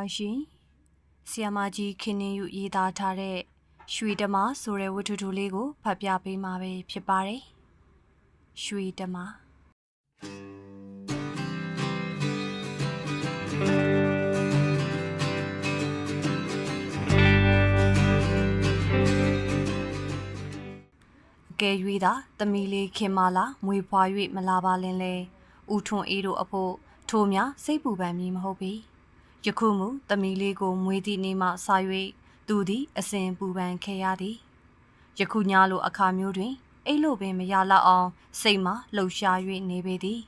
ပါရှင်။ဆီယမကြီးခင်းနေယူရေးသားထားတဲ့ရွှေတမဆိုတဲ့ဝတ္ထုတိုလေးကိုဖတ်ပြပေးမှာပဲဖြစ်ပါတယ်။ရွှေတမအကယ်၍သာတမီလေးခင်မာလာမွေဖွာ၍မလာပါလင်လေဥထွန်အေးတို့အဖို့ထိုများစိတ်ပူပန်မည်မဟုတ်ပေ ယခုမူတမီလေးကိုမွေးသည့်နေ့မှစ၍သူသည်အစဉ်ပူပန်ခဲ့ရသည်ယခုညလိုအခါမျိုးတွင်အိတ်လို့ပင်မရလောက်အောင်စိတ်မှလှုပ်ရှား၍နေပေသည်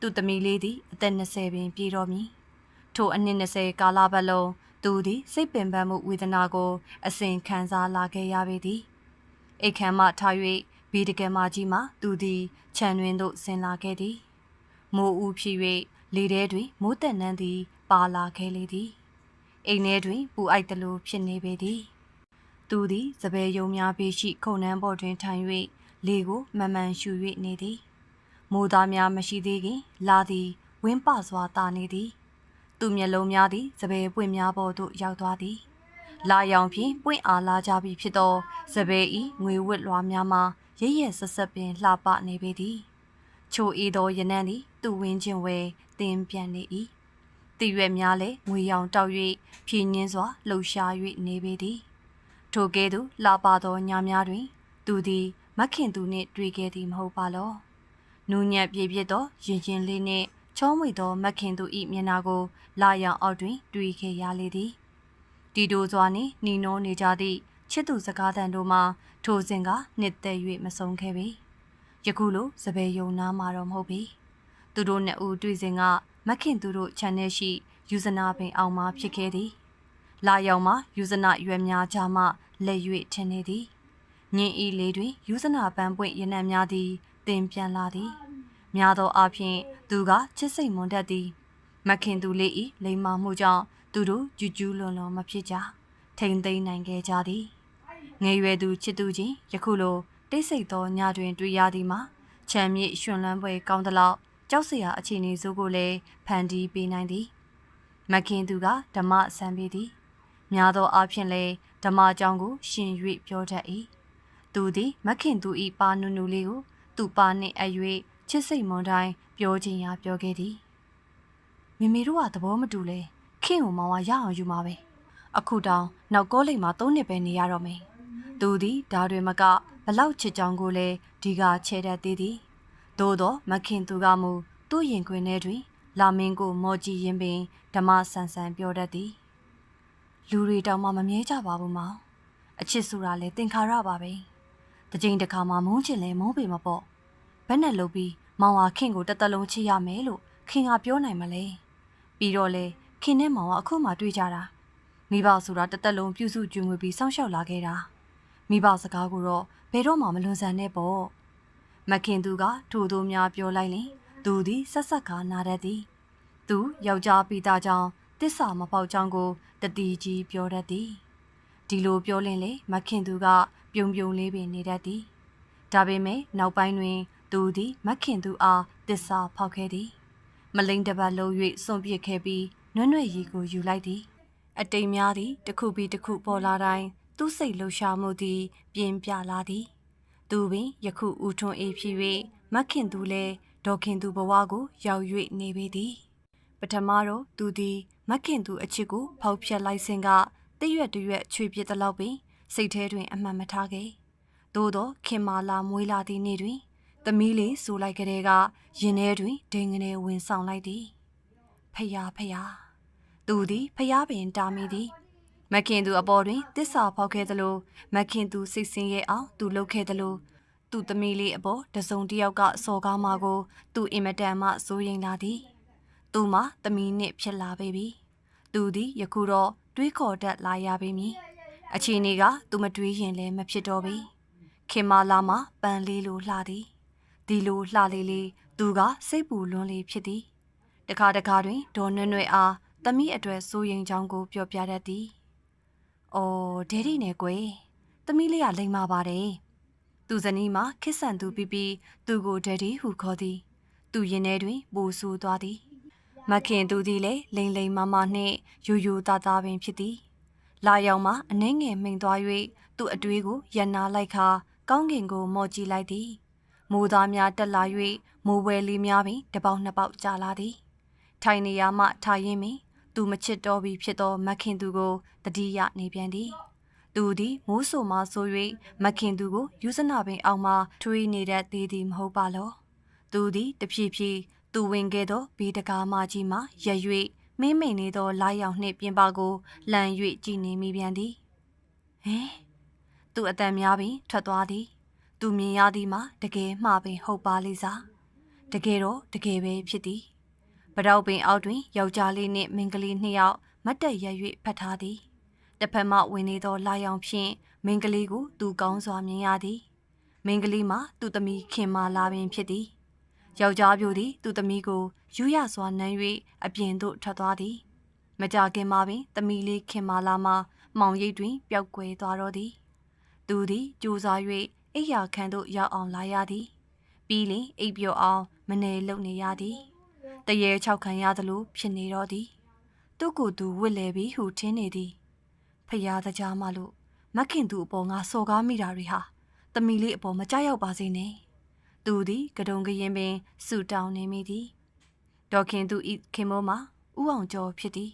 သူတမီလေးသည်အသက်20ပင်ပြည့်တော်မူထိုအနှစ်20ကာလပတ်လုံးသူသည်စိတ်ပင်ပန်းမှုဝေဒနာကိုအစဉ်ခံစားလာခဲ့ရပေသည်အိတ်ခမ်းမှထား၍ဘီတကယ်မကြီးမှသူသည်ခြံတွင်သို့ဆင်းလာခဲ့သည်မိုးဦးဖြစ်၍လေထဲတွင်မိုးတက်နှန်းသည် ပါလာခဲ့လေသည်အိမ်ထဲတွင်ပူအိုက်တလိုဖြစ်နေပေသည် သူသည်စပယ်ယုံများပေရှိ ခုံနှန်းပေါ်တွင်ထိုင်၍လေကိုမမှန်ရှူ၍နေသည်မိုးသားများမရှိသေးခင် လာသည်ဝင်းပစွာတာနေသည် သူမျက်လုံးများသည်စပယ်ပွင့်များပေါ်သို့ရောက်သွားသည်လာရောင်ဖြင့်ပွင့်အားလာကြပြီဖြစ်သောစပယ်ဤငွေဝတ်လွှာများမှာရရဆက်ဆက်ပင်လှပနေပေသည် ချိုဤသောရနံ့သည် သူ့ဝင်းချင်းဝဲတင်းပြန်နေ၏ တည်ရွက်များလည်းငွေရောင်တောက်၍ဖြင်းညင်းစွာလှုပ်ရှား၍နေပေသည်ထိုကဲ့သို့လှပသောညများတွင် သူသည်မခင်သူနှင့်တွေ့ခဲ့သည်မဟုတ်ပါလောနူးညံ့ပြည့်ပြည့်သောရင်ချင်းလေးနှင့်ချောမွေသောမခင်သူ၏မျက်နှာကို လာရောင်အောက်တွင် တွေ့ခဲ့ရလေသည်တီတိုစွာနှင့်နှီနိုးနေကြသည့်ချစ်သူစကားသံတို့မှာထိုစဉ်ကနှစ်သက်၍မဆုံးခဲ့ပေယခုလိုစပယ်ယုံနာမှာတော့မဟုတ်ပေသူတို့နှစ်ဦးတွေ့စဉ်က မခင်သူတို့ခြံထဲရှိယူဇနာပင်အောင်မှာဖြစ်ခဲ့သည်လာရောက်မှာယူဇနာရွယ်များကြားမှလက်၍ထင်နေသည်ညင်ဤလေးတွင်ယူဇနာပန်းပွင့်ရနံ့များသည်တင်ပြန်လာသည်များသောအားဖြင့်သူကချစ်စိတ်မွန်တတ်သည်မခင်သူလေးဤလိမ္မာမှုကြောင့်သူတို့ကြူးကျူးလွန်လွန်မဖြစ်ကြထိန်သိမ်းနိုင်ခဲ့ကြသည်ငယ်ရွယ်သူချစ်သူချင်းယခုလိုတိတ်ဆိတ်သောညတွင်တွေ့ရသည်မှာချမ်းမြေ့ရွှင်လန်းပွဲကောင်းသလောက် ကြောက်စရာအခြေအနေစိုးကိုလည်းဖန်တီးပေးနိုင်သည်မခင်သူကဓမ္မဆံပေးသည်များသောအားဖြင့်လည်းဓမ္မကြောင့်ကို ရှင်၍ပြောတတ်၏သူသည်မခင်သူ၏ပါနုနုလေးကိုသူ့ပါနှင့်အပ်၍ချစ်စိတ်မွန်တိုင်းပြောခြင်းရာပြောခဲ့သည်မိမိတို့ကသဘောမတူလဲခင်ကိုမောင်ကရအောင်ယူမှာပဲအခုတောင်နောက်ကောလိပ်မှာ၃နှစ်ပဲနေရတော့မယ်သူသည်ဒါတွေမကဘလောက်ချစ်ကြောင်ကိုလဲဒီကချဲတတ်သေးသည် သို့တော့မခင်သူကမူသူ့ရင်ခွင်ထဲတွင် လာမင်းကို မော်ကြည့်ရင်ပင်ဓမ္မဆန်ဆန်ပြောတတ်သည်လူတွေတောင်မှမမြဲကြပါဘူးမောင်အချစ်ဆိုတာလဲသင်္ခါရပါပဲတစ်ချိန်တစ်ခါမှမုန်းချင်လဲမုန်းပေမပေါ့ဘယ်နဲ့လုပ်ပြီးမောင်ဟာခင်ကိုတစ်သက်လုံးချစ်ရမယ်လို့ခင်ကပြောနိုင်မလဲပြီးတော့လေခင်နဲ့မောင်ကအခုမှတွေ့ကြတာမိဘဆိုတာတစ်သက်လုံးပြုစုကျွေးမွေးပြီးစောင့်ရှောက်လာခဲ့တာမိဘစကားကိုတော့ဘယ်တော့မှမလွန်ဆန်နဲ့ပေါ့ မခင်သူကထို့သူများပြောလိုက်ရင်သူသည်ဆက်ဆက်ကားနာတတ်သည် သူယောက်ျားပိသားကြောင့်တစ္ဆာမပေါက်ကြောင်းကိုတတိကြီးပြောတတ်သည်ဒီလိုပြောလင်းလေမခင်သူက ပြုံပြုံလေးပင်နေတတ်သည်ဒါပေမဲ့နောက်ပိုင်းတွင် သူသည်မခင်သူအားတစ္ဆာဖောက်ခဲ့သည် မလိန်တပတ်လုံး၍စွန့်ပစ်ခဲ့ပြီးနွဲ့နွဲ့ရီကိုယူလိုက်သည် အတိမ်များသည်တစ်ခုပြီးတစ်ခုပေါ်လာတိုင်းသူ့စိတ်လှုပ်ရှားမှုသည် ပြင်းပြလာသည် သူပင်ယခုဦးထွန်းအေးဖြစ်၍မခင်သူလည်းဒေါ်ခင်သူဘဝကို ရောက်၍နေပေသည် ပထမတော့သူသည်မခင်သူအချစ်ကိုဖောက်ဖျက်လိုက်စဉ်ကတရွက်တရွက်ချွေပြစ်သလောက်ပင် စိတ်ထဲတွင် အမှန်မထားခဲ့သို့သောခင်မာလာမွေးလာသည့်နေ့တွင်သမီးလေးဆိုလိုက်ကလေးကရင်ထဲတွင်ဒိန်ကနေဝင်ဆောင်လိုက်သည်ဖယားဖယားသူသည်ဖယားပင်တာမိသည် မခင်သူအပေါ်တွင်တစ္ဆာဖောက်ခဲ့သလိုမခင်သူစိတ်ဆင်းရဲအောင်သူလှုပ်ခဲ့သလိုသူ့သမီးလေးအပေါ်တစုံတစ်ယောက်ကစော်ကားမှာကိုသူအင်မတန်မှစိုးရိမ်လာသည်သူမှသမီးနှင့်ဖြစ်လာပေပြီသူသည်ယခုတော့တွေးခေါ်တတ်လာရပေမည်အချိန်ကသူမတွေးရင်လည်းမဖြစ်တော့ပေခင်မာလာမှာပန်လေးလိုလှသည်ဒီလိုလှလေးလေးသူကစိတ်ပူလွန်းလေးဖြစ်သည်တခါတခါတွင်ဒေါ်နွဲ့နွဲ့အားသမီးအတွက်စိုးရိမ်ကြောင်းကိုပြောပြတတ်သည်။ အော်ဒဲဒီနဲ့ကွယ်သမီးလေးကလိမ်မာပါတယ်။သူဇနီးမှာခစ်ဆန်သူပြီးပြီးသူကိုဒဲဒီဟုခေါ်သည်။သူရင်ထဲတွင်ပိုဆူသွားသည်။မခင်သူသည်လည်းလိန်လိန်မာမာနှင့်ယူယူသားသားပင်ဖြစ်သည်လာရောက်မှအနှဲငယ်မိန်သွား၍သူ့အတွေးကိုရန်နာလိုက်ခါကောင်းကင်ကိုမော်ကြည့်လိုက်သည်မိုးသားများတက်လာ၍မိုးဝဲလေးများပင် တပေါက်နှစ်ပေါက်ကြာလာသည်ထိုင်နေရမှထိုင်ရင်းပင် သူမချစ်တော့ပြီဖြစ်သောမခင်သူကိုတတိယနေပြန်သည်သူသည်မိုးဆိုမှဆို၍မခင်သူကိုယူဇနာပင်အောင်မှထွေးနေတတ်သေးသည်မဟုတ်ပါလောသူသည်တဖြည်းဖြည်းသူဝင်ခဲ့သောဘေးတကားမကြီးမှရ၍မင်းမိန်နေသောလာရောက်နှင့်ပြင်ပါကိုလှန်၍ကြည်နေမိပြန်သည်ဟင်သူအတန်များပင်ထွက်သွားသည် သူမြင်ရသည်မှာတကယ်မှားပင်ဟုတ်ပါလိမ့်စားတကယ်တော့တကယ်ပဲဖြစ်သည် ပတောက်ပင်အောက်တွင်ယောက်ျားလေးနှင့်မိန်းကလေးနှစ်ယောက်မတ်တက်ရ၍ဖတ်ထားသည်တစ်ဖက်မှဝင်နေသောလာရောင်ဖြင့်မိန်းကလေးကိုသူကောင်းစွာမြင်ရသည်မိန်းကလေးမှာသူ့သမီးခင်မာလာပင်ဖြစ်သည်ယောက်ျားပြိုသည်သူ့သမီးကိုယူရစွာနမ်း၍အပြင်သို့ထွက်သွားသည်မကြခင်မှာပင်သမီးလေးခင်မာလာမှမောင်ရိပ်တွင်ပျောက်ကွယ်သွားတော့သည်သူသည်ကြိုးစား၍အိယာခန်းသို့ရောက်အောင်လာရသည်ပြီးလင်အိပ်ပျော်အောင်မနေလုံနေရသည် တရေ၆ခံရသလိုဖြစ်နေတော့သည် သူ့ကိုယ်သူဝစ်လေပြီးဟုထင်းနေသည်ဖရာတကြားမလို့မခင်သူအပေါ်ငါစော်ကားမိတာတွေဟာတမီလေးအပေါ်မကြောက်ရောက်ပါစေနဲ့သူသည်ကတုံကရင်ပင်ဆူတောင်းနေမိသည်ဒေါခင်သူဤခင်မိုးမှာဥအောင်ကျော်ဖြစ်သည်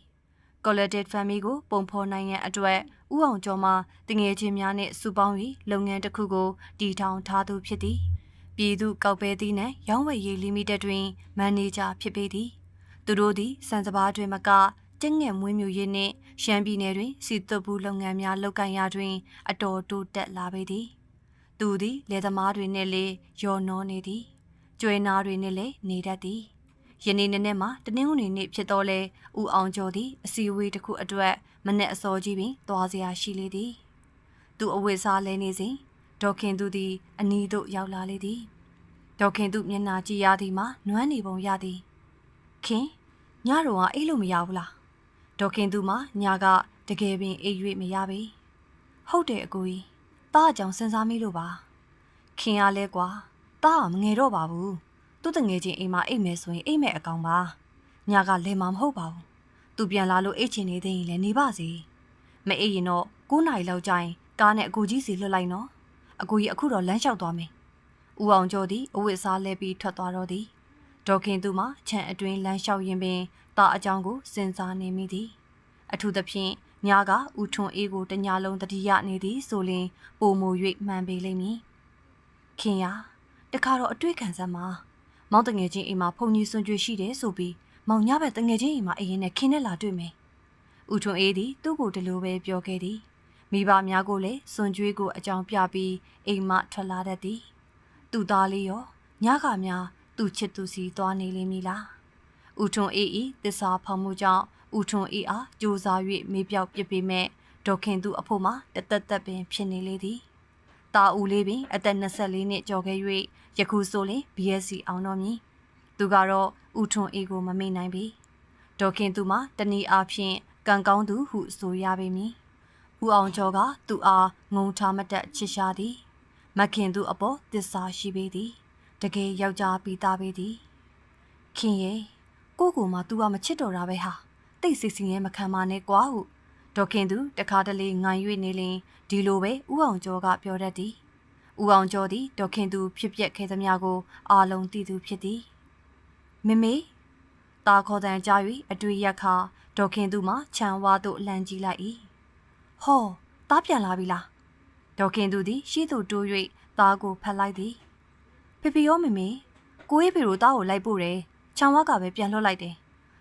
Collected Family ကိုပုံဖော်နိုင်ရန်အတွက်ဥအောင်ကျော်မှတငယ်ချင်းများနှင့်စုပေါင်း၍လုပ်ငန်းတစ်ခုကိုတည်ထောင်ထားသူဖြစ်သည် ပြည်သူကောက်ပဲသည့်နှင့်ရောင်းဝယ်ရေးလီမိတက်တွင်မန်နေဂျာဖြစ်ပေသည်သူတို့သည်စံစဘာတွင်မကကျင်းငယ်မွေးမြူရေးနှင့်ရှမ်းပြည်နယ်တွင်စီတုပ်ဘူးလုပ်ငန်းများလုပ်ကိုင်ရာတွင် အတော်တိုးတက်လာပေသည်သူသည်လယ်သမားတွေနှင့်လည်းယော်နှောနေသည်ကျွဲနာတွေနှင့်လည်းနေတတ်သည်ယနေ့နေ့နဲ့မှာတနင်္ဂနွေနေ့ဖြစ်တော့လဲဦးအောင်ကျော်သည်အစီအဝေးတစ်ခုအတွက်မနေ့အစောကြီးပင်သွားစရာရှိလေသည် သူအဝတ်စားလဲနေစဉ်ဒေါခင်သူသည်အနီးသို့ရောက်လာလေသည် ဒေါခင်သူမျက်နှာကြည့်ရသည်မှာနွမ်းနေပုံရသည်ခင်ညတော်ကအိတ်လို့မရဘူးလားဒေါခင်သူမှာညကတကယ်ပင်အိတ်၍မရပေဟုတ်တယ်အကိုကြီးတားအကြောင်းစဉ်းစားမိလို့ပါခင်ရလဲကွာတားကမငယ်တော့ပါဘူးသူ့တငယ်ချင်းအိမ်မှာအိတ်မယ်ဆိုရင်အိတ်မဲ့အကောင်ပါညကလဲမှာမဟုတ်ပါဘူးသူပြန်လာလို့အိတ်ချင်နေသေးရင်လည်းနေပါစေမအိတ်ရင်တော့9နာရီလောက်ကြာရင်ကားနဲ့အကူကြီးစီလွတ်လိုက်နော်အကူကြီးအခုတော့လမ်းလျှောက်သွားမယ် ဦးအောင်ကျော်သည်အဝတ်စားလဲပြီးထွက်သွားတော့သည်ဒေါခင်သူမှခြံအတွင်းလမ်းလျှောက်ရင်ပင်တာအကြောင်းကိုစဉ်းစားနေမိသည်အထူးသဖြင့်ညကဦးထွန်းအေးကိုတညာလုံးတတိယနေသည်ဆိုလျှင်ပုံမူ၍မှန်ပေလိမ့်မည်ခင်ရတခါတော့အတွေ့ခံစမ်းမှာမောင်တငယ်ချင်းအိမ်မှာဖုန်ကြီးစွန်ကြွေရှိတယ်ဆိုပြီးမောင်ညဘက်တငယ်ချင်းအိမ်မှာအရင်နဲ့ခင်းနဲ့လာတွေ့မယ်။ဦးထွန်းအေးသည်သူ့ကိုဒီလိုပဲပြောခဲ့သည်။မိဘများကိုလည်းစွန်ကြွေးကိုအကြောင်းပြပြီးအိမ်မှထွက်လာတတ်သည်။ သူ့သားလေးရောညကများသူ့ချစ်သူစီသွားနေလိမ့်မည်လား။ဦးထွန်းအေးဤတစ္ဆာဖောင်မှုကြောင့်ဦးထွန်းအေးအားကြိုးစား၍မေးပြောက်ပစ်ပေမဲ့ဒေါခင်သူအဖို့မှာတသက်သက်ပင်ဖြစ်နေလေသည်။တာဦးလေးပင်အသက်24နှစ်ကျော်ခဲ့၍ယခုဆိုရင် BSc အောင်တော့မည်သူကတော့ဦးထွန်းအေးကိုမမေ့နိုင်ပြီဒေါခင်သူမှာတနည်းအားဖြင့်ကံကောင်းသူဟုဆိုရပေမည်ဦးအောင်ကျော်ကသူ့အားငုံထားမတက်ချစ်ရှာသည် မခင်သူအပေါ်တစ္ဆာရှိပေသည်တကယ်ယောက်ျားပြီးသားပေသည်ခင်ရဲ့ကိုကိုမှ तू ကမချစ်တော့တာပဲဟာတိတ်ဆိတ်စီနဲ့မခံပါနဲ့ကွာဟုဒေါခင်သူတခါတလေငိုင်၍နေလင်ဒီလိုပဲဦးအောင်ကျော်ကပြောတတ်သည်ဦးအောင်ကျော်သည်ဒေါခင်သူဖြစ်ပျက်ခဲ့သမျှကို အာလုံးသိသူဖြစ်သည်မမေတာခေါ်တန်ကြား၍အတွေ့ရက်ခါဒေါခင်သူမှခြံဝါသို့လှမ်းကြည့်လိုက်၏ဟောတားပြန်လာပြီလား ဒေါခင်သူသည်ရှိသူတိုး၍သားကိုဖတ်လိုက်သည်ဖေဖေရောမမေကိုအေးဖေတို့သားကိုလိုက်ပို့တယ်ခြံဝါကပဲပြန်လွှတ်လိုက်တယ်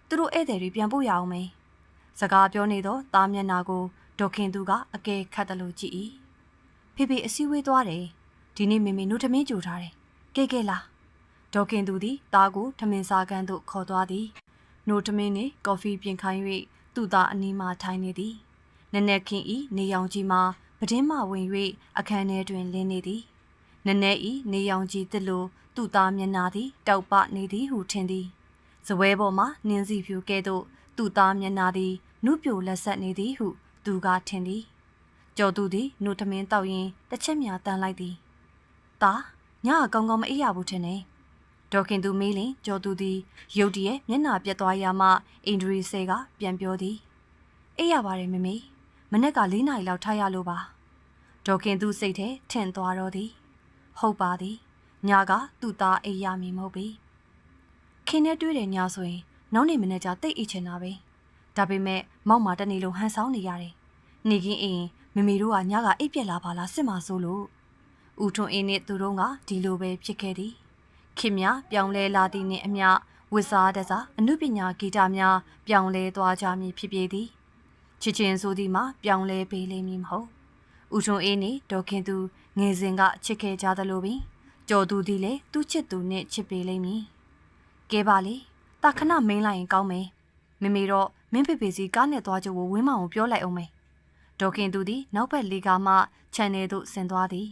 သူတို့ဧည့်သည်တွေပြန်ပို့ရအောင်မေစကားပြောနေတော့သားမျက်နာကိုဒေါခင်သူကအကဲခတ်တယ်လို့ကြည့်၏ဖေဖေအစည်းဝေးသွားတယ်ဒီနေ့မေမေနှုတ်ထမင်းကြိုထားတယ်ကဲကဲလားဒေါခင်သူသည်သားကိုထမင်းစားကန်းသို့ခေါ်သွားသည်နှုတ်ထမင်းနှင့်ကော်ဖီပြင်ခိုင်း၍သူ့သားအနီးမှထိုင်နေသည်နက်နက်ခင်ဤနေရောင်ကြီးမှာ ပဒင်းမှဝင်၍အခန်းထဲတွင်လင်းနေသည်နက်နက်ဤနေရောင်ကြီးတစ်လိုသူ့သားမျက်နာသည်တောက်ပနေသည်ဟုထင်သည်ဇပွဲပေါ်မှနင်းစီဖြူကဲ့သို့သူ့သားမျက်နာသည်နုပြိုလက်ဆက်နေသည်ဟု သူကထင်သည်ကျော်သူသည်နှုတ်ထမင်းတောက်ရင်တစ်ချက်မြတန်းလိုက်သည်။ဒါညကကောင်းကောင်းမအေးရဘူးထင်တယ်။ဟဒေါခင်သူမေးလင်ကြော်သူသည်ရုတ်တရက်မျက်နှာပြတ်သွားရမှအင်ဒရီဆဲကပြန်ပြောသည်အေးရပါတယ်မမေ မနေ့က၄နာရီလောက်ထားရလို့ပါဒေါခင်သူစိတ်ထဲထင်သွားတော့သည် ဟုတ်ပါသည်ညာကသူ့သားအိပ်ရမည်မဟုတ်ပေခင်နဲ့တွေ့တယ်ညာဆိုရင်နောက်နေ့မနေ့ကျတိတ်အိတ်ချင်တာပဲဒါပေမဲ့မောက်မာတနေ့လုံးဟန်ဆောင်နေရတယ်နေကင်းအိမ်မမေတို့ကညကအိပ်ပြက်လာပါလားစစ်မဆိုးလို့ဦးထွန်းအင်းနဲ့သူတို့ကဒီလိုပဲဖြစ်ခဲ့သည်ခင်များပြောင်းလဲလာသည့်နှင့်အမျှဝစ်စားတစားအမှုပညာဂီတများပြောင်းလဲသွားကြမည်ဖြစ်ပေသည် ချစ်ချင်းဆိုသည်မှာပြောင်းလဲပေးလိမ့်မည်မဟုတ်ဦးထွန်းအေးနှင့်ဒေါခင်သူငယ်စဉ်ကချစ်ခဲ့ကြသလိုပင်ကြော်သူသည်လည်းသူ့ချစ်သူနှင့်ချစ်ပေးလိမ့်မည်ကဲပါလေတာခဏမင်းလိုက်ရင်ကောင်းမယ်မမေတော့မင်းဖေဖေစီကားနဲ့သွားကြဖို့ဝင်းမောင်ကိုပြောလိုက်အောင်မယ်ဒေါခင်သူသည်နောက်ဘက်လေကားမှခြံထဲသို့ဆင်းသွားသည်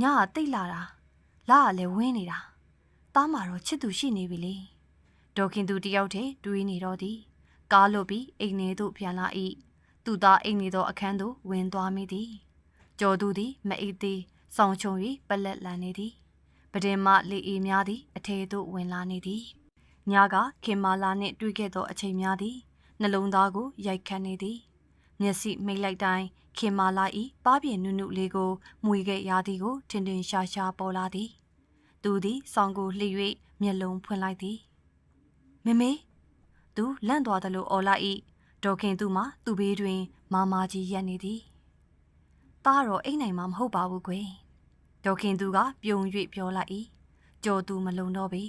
ညကတိတ်လာတာလာကလည်းဝင်းနေတာသားမှာတော့ချစ်သူရှိနေပြီလေဒေါခင်သူတယောက်တည်းတွေးနေတော့သည် ကားလွတ်ပြီးအိမ်ထဲသို့ပြန်လာ၏သူသားအိမ်နေသောအခန်းသို့ဝင်သွားမိသည်ကျော်သူသည်မအိပ်သေးဆောင်းချုံ၍ပလက်လန်နေသည်ပဒင်မလေအေးများသည်အထဲသို့ဝင်လာနေသည်ညကခင်မာလာနှင့်တွေ့ခဲ့သောအချိန်များသည်နှလုံးသားကိုရိုက်ခတ်နေသည်မျက်စိမိတ်လိုက်တိုင်းခင်မာလာ၏ပါးပြင်းနုနုလေးကိုမှွေခဲ့ရသည်ကိုထင်ထင်ရှားရှားပေါ်လာသည် သူသည်ဆောင်းကိုလှည့်၍မျက်လုံးဖွင့်လိုက်သည် မမေ သူလန့်သွားသလိုအော်လိုက်၏ဒေါခင်သူမှသူ့ဘေးတွင် မာမာကြီးရက်နေသည်သားတော့အိတ်နိုင်မှာမဟုတ်ပါဘူးကွယ်ဒေါခင်သူကပြုံ၍ပြောလိုက်၏ကြော်သူမလုံတော့ပေ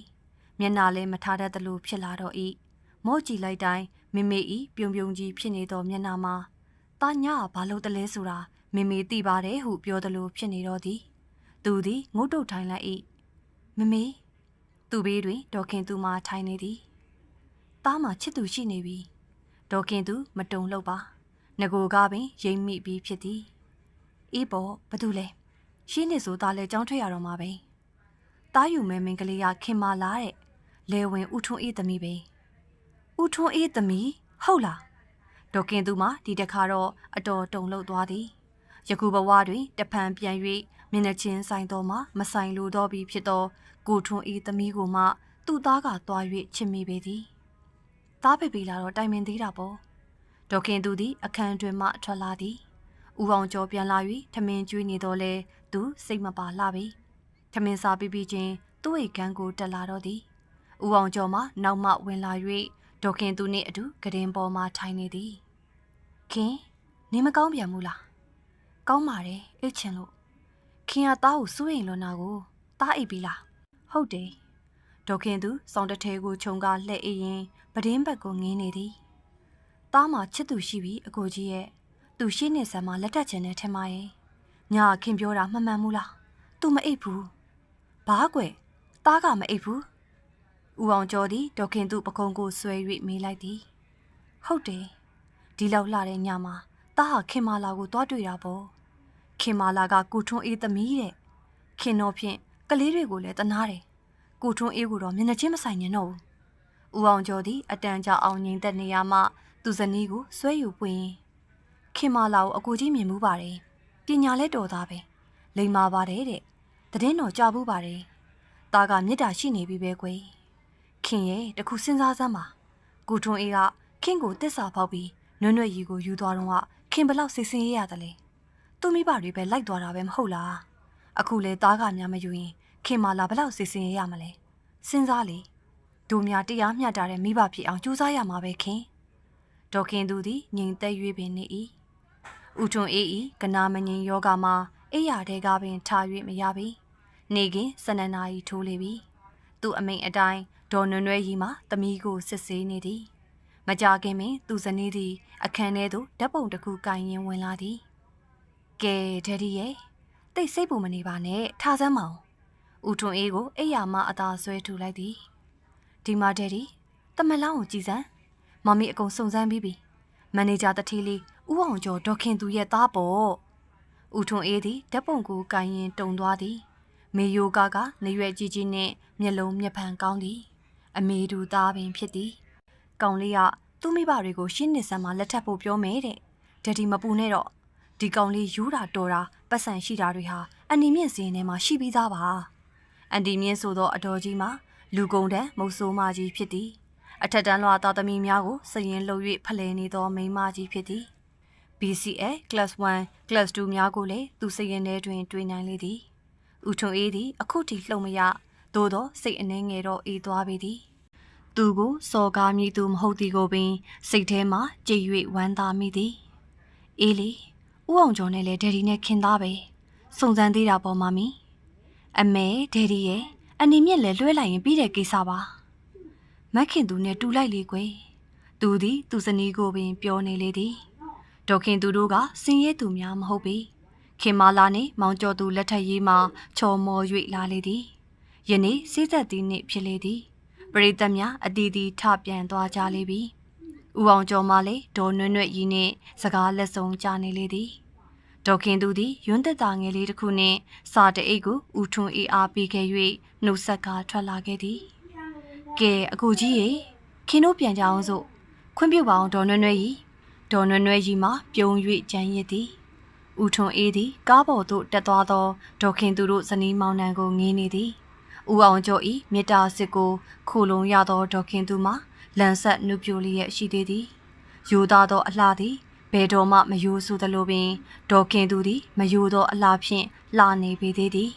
မျက်နာလည်းမထားတတ်သလိုဖြစ်လာတော့၏မော့ကြည့်လိုက်တိုင်းမမေဤပြုံပြုံကြီးဖြစ်နေသောမျက်နာမှာသားညကဘာလို့တလဲဆိုတာမမေသိပါတယ်ဟုပြောသလိုဖြစ်နေတော့သည်သူသည်ငုတ်တုတ်ထိုင်လိုက်၏မမေသူ့ဘေးတွင်ဒေါခင်သူမှထိုင်နေသည် သားမှချစ်သူရှိနေပြီဒေါခင်သူ မတုံလို့ပါငကိုကပင်ရိမ့်မိပြီးဖြစ်သည်အေးပေါ်ဘာတူလဲရှင်းနေဆိုသားလဲကြောင်းထွက်ရတော့မှာပဲတားယူမဲမင်းကလေးကခင်မာလာတဲ့လဲဝင်ဥထွန်းအေးသမီးပဲဥထွန်းအေးသမီးဟုတ်လားဒေါခင်သူမှဒီတခါတော့အတော်တုံလို့သွားသည်ယခုဘဝတွင်တဖန်ပြန်၍မျက်နှာချင်းဆိုင်တော်မှမဆိုင်လိုတော့ပြီဖြစ်သောကိုထွန်းအေးသမီးကိုမှသူ့သားကသွား၍ချစ်မိပေသည် သားဖေဖေလာတော့တိုင်ပင်သေးတာပေါ့ဒေါခင်သူသည်အခန်းတွင်မှထွက်လာသည်ဦးအောင်ကျော်ပြန်လာ၍ထမင်းကျွေးနေတော့လဲသူစိတ်မပါလှပြီထမင်းစားပြီးပြီးချင်းသူ့အိတ်ကန်းကိုတက်လာတော့သည်ဦးအောင်ကျော်မှနောက်မှဝင်လာ၍ဒေါခင်သူနှင့်အတူကရင်ပေါ်မှထိုင်နေသည်ခင်နေမကောင်းပြန်ဘူးလားကောင်းပါတယ်အိတ်ချင်လို့ခင်ကသားကိုစိုးရင်လွန်တာကိုသားအိပ်ပြီလားဟုတ်တယ်ဒေါခင်သူစောင်းတထဲကိုခြုံကလှဲ့အေးရင် ပဒင်းဘက်ကိုငင်းနေသည်သားမှာချစ်သူရှိပြီအကိုကြီးရဲ့သူရှိနေစမ်းမှာလက်ထက်ချင်တယ်ထင်ပါရဲ့ညာခင်ပြောတာမှန်မှန်မူလားသူမအိပ်ဘူးဘာကွယ်သားကမအိပ်ဘူးဦးအောင်ကျော်သည်ဒေါခင်သူပကုံးကိုဆွဲ၍မေးလိုက်သည်ဟုတ်တယ်ဒီလောက်လှတဲ့ညမှာသားဟာခင်မာလာကိုတွားတွေ့တာပေါ့ခင်မာလာကကိုထွန်းအေးသမီးတဲ့ခင်တော်ဖြင့်ကလေးတွေကိုလည်းတနာတယ်ကိုထွန်းအေးကိုတော့မျက်နှာချင်းမဆိုင်ညင်တော့ဘူး ဦးအောင်ကျော်သည်အတန်ကြာအောင်ငိမ့်သက်နေရမှသူဇနီးကိုဆွဲယူပွင့်ခင်မာလာကိုအကိုကြီးမြင်မှုပါတယ်ပညာလဲတော်သားပဲလိမ္မာပါတယ်တဲ့တည်င်းတော်ကြဘူးပါတယ်သားကမေတ္တာရှိနေပြီပဲကွယ်ခင်ရဲ့တခုစဉ်းစားစမ်းပါကိုထွန်းအေးကခင်ကိုတစ္ဆာဖောက်ပြီးနွဲ့နွဲ့ရီကိုယူသွားတော့ကခင်ဘလောက်စိတ်ဆင်းရဲရတယ်လဲသူမိဘတွေပဲလိုက်သွားတာပဲမဟုတ်လားအခုလေသားကများမယူရင်ခင်မာလာဘလောက်စိတ်ဆင်းရဲရမလဲစဉ်းစားလေ ဒိုများတရားမျှတာတဲ့မိဘဖြစ်အောင်ကြိုးစားရမှာပဲခင်ဒေါခင်သူသည်ငြိမ်သက်၍ပင်နေ၏ဥထွန်အေးဤကနာမငြိမ်ယောဂမှာအိယာတဲကပင်ထား၍မရပြီနေကင်စနနာရီထိုးလေပြီသူ့အမိန်အတိုင်းဒေါ်နွနွဲရီမှာတမီးကိုစစ်ဆေးနေသည်မကြခင်ပင်သူဇနီးသည် အခန်းထဲသို့ဓာတ်ပုံတစ်ခုကင်ရင်ဝင်လာသည်ကဲဒက်ဒီရဲ့တိတ်စိတ်ပူမနေပါနဲ့ထားစမ်းမအောင်ဦးထွန်အေးကိုအိယာမအသာဆွဲထူလိုက်သည် ဒီမှာဒက်ဒီတမလောင်းကိုကြည်စမ်းမမီအကုန်စုံစမ်းပြီးပြီမန်နေဂျာတထီးလေးဦးအောင်ကျော်ဒေါခင်သူရဲ့သားပေါ့ဦးထွန်အေးသည်ဓာတ်ပုံကိုကင်ရင်တုံသွားသည် မေယိုကာကနေရွယ်ကြီးကြီးနှင့်မျက်လုံးမျက်ဖန်ကောင်းသည် အမေတူသားပင်ဖြစ်သည်ကောင်လေးကသူ့မိဘတွေကိုရှင်းနေစမ်းမှလက်ထပ်ဖို့ပြောမယ်တဲ့ဒက်ဒီမပူနဲ့တော့ဒီကောင်လေးယူတာတော်တာပတ်စံရှိတာတွေဟာအနီမြင့်စင်းထဲမှာရှိပြီးသားပါအန်တီမြင့်ဆိုသောအတော်ကြီးမှာ လူကုန်တန်းမုတ်ဆိုးမကြီးဖြစ်သည်အထက်တန်းလွှာသားသမီးများကိုစရင်လှုပ်၍ဖလှယ်နေသောမိန်းမကြီးဖြစ်သည် BCA Class 1 Class 2များကိုလည်းသူစရင်ထဲတွင် တွေ့နိုင်လေသည်ဦးထွန်အေးသည်အခုထိလှုပ်မရသို့သောစိတ်အနှဲငယ်တော့အေးသွားပေသည်သူကိုစော်ကားမိသူမဟုတ်သည်ကိုပင်စိတ်ထဲမှကြည်၍ဝမ်းသာမိသည်အေးလေဦးအောင်ကျော်နဲ့လည်းဒယ်ဒီနဲ့ခင်သားပဲစုံစမ်းသေးတာပေါ်မှာမီအမေဒယ်ဒီရဲ့ အနေမြင့်လည်းလွှဲလိုက်ရင်ပြီးတဲ့ကိစ္စပါမက်ခင်သူနဲ့တူလိုက်လေကွယ်သူသည်သူစနီးကိုပင်ပြောနေလေသည်ဒေါခင်သူတို့ကစင်ရဲသူများမဟုတ်ပေခင်မာလာနှင့်မောင်ကျော်သူလက်ထက်ရေးမှချော်မော်၍လာလေသည်ယနေ့စိသက်သည်နှင့်ဖြစ်လေသည်ပရိသတ်များအတီးတီထပြန်သွားကြလေပြီဦးအောင်ကျော်မှလည်းဒေါ်နွဲ့နွဲ့ရီနှင့်စကားလက်ဆောင်ကြနေလေသည် ဒေါခင်သူသည်ယွန်းသက်တာငယ်လေးတစ်ခုနှင့်စာတအိတ်ကိုဦးထွန်းအေးအားပေးခဲ့၍နှုတ်ဆက်ကားထွက်လာခဲ့သည်ကဲအကူကြီးရေခင်တို့ပြန်ကြအောင်စို့ခွင့်ပြုပါအောင်ဒေါ်နွဲ့နွဲ့ရီဒေါ်နွယ်နွယ်ကြီးမှပြုံး၍ကြမ်းရစ်သည်ဦးထွန်အေးသည်ကားပေါ်သို့တက်သွားသောဒေါခင်သူတို့ဇနီးမောင်နှံကိုငေးနေသည်ဦးအောင်ကျော်ဤမေတ္တာစစ်ကိုခိုလုံရသောဒေါခင်သူမှလန်ဆက်နုပြိုလျက်ရှိသေးသည်ယူသားသောအလှသည် ဘယ်တော်မှမယိုးဆိုသလိုပင်ဒေါခင်သူသည် မယိုးသောအလှဖြင့်လှနေပေသေးသည်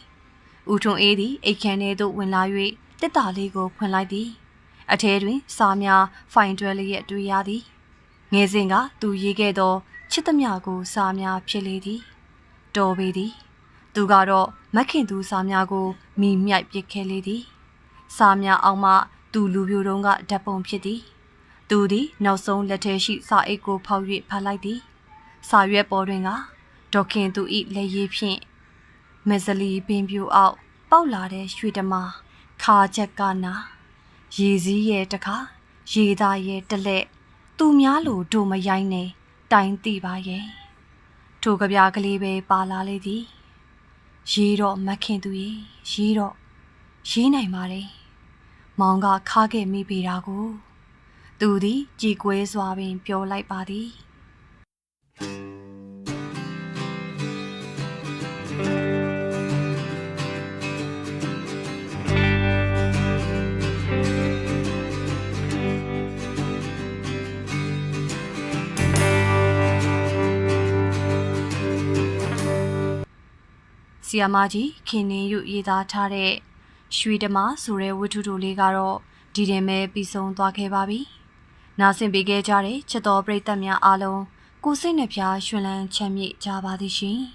ဦးထွန်အေးသည်အိတ်ခမ်းထဲသို့ဝင်လာ၍တစ်တာလေးကိုဖွင့်လိုက်သည်အထဲတွင် စာများဖိုင်တွဲလျက်တွေ့ရသည်ငယ်စဉ်ကသူရေးခဲ့သောချစ်သမျှကိုစာများဖြစ်လေသည်တော်ပေသည်သူကတော့မက်ခင်သူစာများကိုမိမြိုက်ပစ်ခဲ့လေသည်စာများအောင်မှသူလူပြိုတုံးကဓာတ်ပုံဖြစ်သည် သူသည်နောက်ဆုံးလက်ထဲရှိစာအိတ်ကိုဖောက်၍ဖတ်လိုက်သည်စာရွက်ပေါ်တွင်ကဒေါခင်သူ၏လက်ရည်ဖြင့်မက်ဇလီပင်ပြူအောက်ပေါက်လာတဲ့ရွှေတမခါချက်ကနာရေစည်းရဲ့တခါရေသားရဲ့တလက်သူများလိုတို့မရိုင်းနဲ့တိုင်တိပါရဲ့ထိုကဗျာကလေးပဲပါလာလေသည်ရေးတော့မခင်သူရေရေးတော့ရေးနိုင်ပါလေမောင်ကခါခဲ့မိပေတာကို သူသည်ကြည်ကွဲစွာပင်ပြောလိုက်ပါသည်ဆီယာမကြီးခင်နေယူရေးသားထားတဲ့ရွှေဓမဆိုတဲ့ဝတ္ထုတို့လေးကတော့ဒီတင်ပဲပြီးဆုံးသွားခဲ့ပါပြီ။ နားဆင်ပေးခဲ့ကြတဲ့ချစ်တော်ပရိသတ်များအားလုံးကိုစိတ်နှဖျားရှင်လန်းချမ်းမြေ့ကြပါသည်ရှင်။